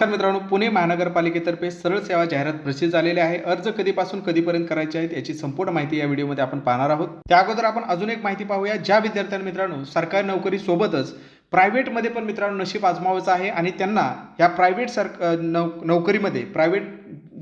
नमस्कार मित्रांनो पुणे महानगरपालिकेतर्फे सरळ सेवा जाहिरात प्रसिद्ध झालेली आहे. अर्ज कधीपासून कधीपर्यंत करायचे आहेत याची संपूर्ण माहिती या व्हिडिओमध्ये आपण पाहणार आहोत. त्या अगोदर आपण अजून एक माहिती पाहूया. ज्या विद्यार्थ्यांना मित्रांनो सरकारी नोकरी सोबतच प्रायव्हेटमध्ये पण मित्रांनो नशीब आजमावायचं आहे आणि त्यांना या प्रायव्हेट सर नौ नोकरीमध्ये प्रायव्हेट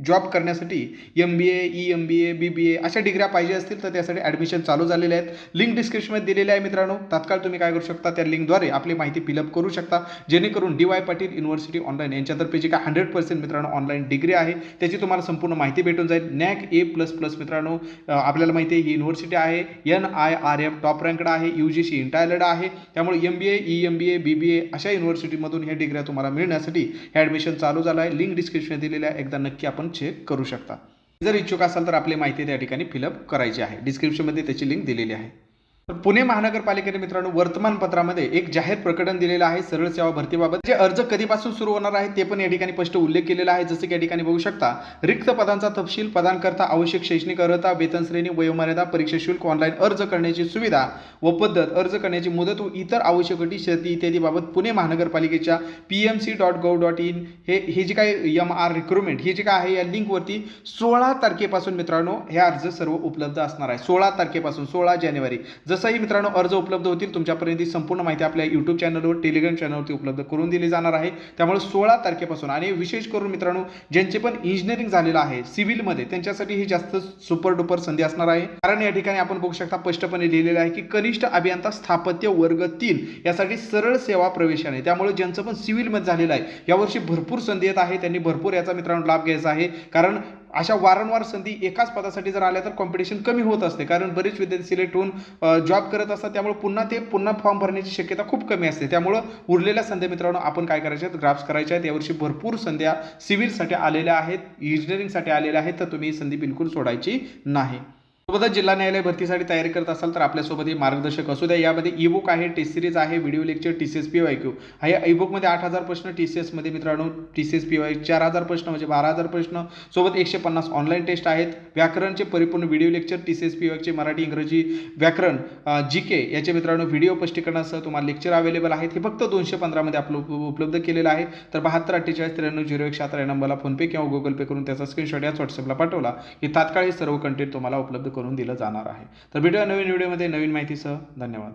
जॉब करण्यासाठी M B A E M B A B B A अशा डिग्र्या पाहिजे असतील तर त्यासाठी ॲडमिशन चालू झालेले आहेत. लिंक डिस्क्रिप्शनमध्ये दिलेली आहे मित्रांनो. तात्काळ तुम्ही काय करू शकता? त्या लिंकद्वारे आपली माहिती फिलअप करू शकता. जेणेकरून D Y Patil university online यांच्यातर्फे जी काय हंड्रेड पर्सेंट मित्रांनो ऑनलाईन डिग्री आहे त्याची तुम्हाला संपूर्ण माहिती भेटून जाईल. नॅक ए प्लस प्लस मित्रांनो आपल्याला माहिती आहे ही युनिव्हर्सिटी आहे N I R F top ranked आहे यू जी सी इंटायलड आहे. त्यामुळे M B A E M B A B B A अशा युनिव्हर्सिटीमधून ह्या डिग्र्या तुम्हाला मिळण्यासाठी हे ॲडमिशन चालू झालं आहे. लिंक डिस्क्रिप्शन दिलेलं आहे. एकदा नक्की आपण चेक करू शकता. जर इच्छुक असाल तर आपली माहिती त्या ठिकाणी फिलअप करायची आहे. डिस्क्रिप्शनमध्ये त्याची लिंक दिलेली आहे. तर पुणे महानगरपालिकेने मित्रांनो वर्तमानपत्रामध्ये एक जाहीर प्रकटन दिलेलं आहे सरळ सेवा भरतीबाबत. जे अर्ज कधीपासून सुरू होणार आहे ते पण या ठिकाणी स्पष्ट उल्लेख केलेला आहे. जसं की या ठिकाणी बघू शकता रिक्त पदांचा तपशील पदांकरता आवश्यक शैक्षणिक अर्हता वेतन श्रेणी वयोमर्यादा परीक्षा शुल्क ऑनलाईन अर्ज करण्याची सुविधा व पद्धत अर्ज करण्याची मुदत व इतर आवश्यक अटी शर्ती इत्यादीबाबत पुणे महानगरपालिकेच्या P M C dot gov dot in हे हे जे काय एम आर रिक्रुटमेंट ही जे काय आहे या लिंकवरती सोळा तारखेपासून मित्रांनो हे अर्ज सर्व उपलब्ध असणार आहे. सोळा तारखेपासून सोळा जानेवारी. जसंही मित्रांनो अर्ज उपलब्ध होतील तुमच्यापर्यंत संपूर्ण माहिती आपल्या यूट्यूब चॅनलवर टेलिग्राम चॅनलवरती उपलब्ध करून दिली जाणार आहे. त्यामुळे सोळा तारखेपासून आणि विशेष करून मित्रांनो ज्यांचे पण इंजिनिअरिंग झालेलं आहे सिव्हिलमध्ये त्यांच्यासाठी ही जास्त सुपर डुपर संधी असणार आहे. कारण या ठिकाणी आपण बघू शकता स्पष्टपणे लिहिलेलं आहे की कनिष्ठ अभियंता स्थापत्य वर्ग तीन यासाठी सरळ सेवा प्रवेश आहे त्यामुळे ज्यांचं पण सिव्हिलमध्ये झालेलं आहे यावर्षी भरपूर संधी येत आहे. त्यांनी भरपूर याचा मित्रांनो लाभ घ्यायचा आहे. कारण अशा वारंवार संधी एकाच पदासाठी जर आल्या तर कॉम्पिटिशन कमी होत असते. कारण बरेच विद्यार्थी सिलेक्ट होऊन जॉब करत असतात. त्यामुळे पुन्हा ते पुन्हा फॉर्म भरण्याची शक्यता खूप कमी असते. त्यामुळं उरलेल्या संध्या मित्रांनो आपण काय करायचे आहेत? ग्राफ्स करायच्या आहेत. यावर्षी भरपूर संध्या सिव्हिलसाठी आलेल्या आहेत. इंजिनिअरिंगसाठी आलेल्या आहेत. तर तुम्ही ही संधी बिलकुल सोडायची नाही. सोबतच जिल्हा न्यायालय भरतीसाठी तयारी करत असाल तर आपल्यासोबत हे मार्गदर्शक असू द्या. यामध्ये ई बुक आहे टेस्ट सिरीज आहे video lecture T C S P Y Q हा या ई बुकमध्ये आठ हजार प्रश्न टी सी एसमध्ये मित्रांनो T C S P Y चार हजार प्रश्न म्हणजे बारा हजार प्रश्न. सोबत एकशे पन्नास ऑनलाईन टेस्ट आहेत. व्याकरणचे परिपूर्ण video lecture T C S P वायचे Marathi इंग्रजी व्याकरण जी के याचे मित्रांनो व्हिडिओ स्पष्टीकरणासह तुम्हाला लेक्चर अवेलेबल आहेत. हे फक्त दोनशे पंधरामध्ये आपलं उपलब्ध केलेलं आहे. तर बहात्तर अठ्ठेचाळीस त्र्याण्णव झिरो एक शहात्तर या नंबरला फोनपे किंवा गुगल पे करून त्याचा स्क्रीनशॉट याच व्हॉट्सअपला पाठवला. की तात्काळ हे सर्व कंटेंट तुम्हाला उपलब्ध करून दिलं जाणार आहे. तर भेटूया नवीन व्हिडिओमध्ये. नवीन माहितीसह धन्यवाद.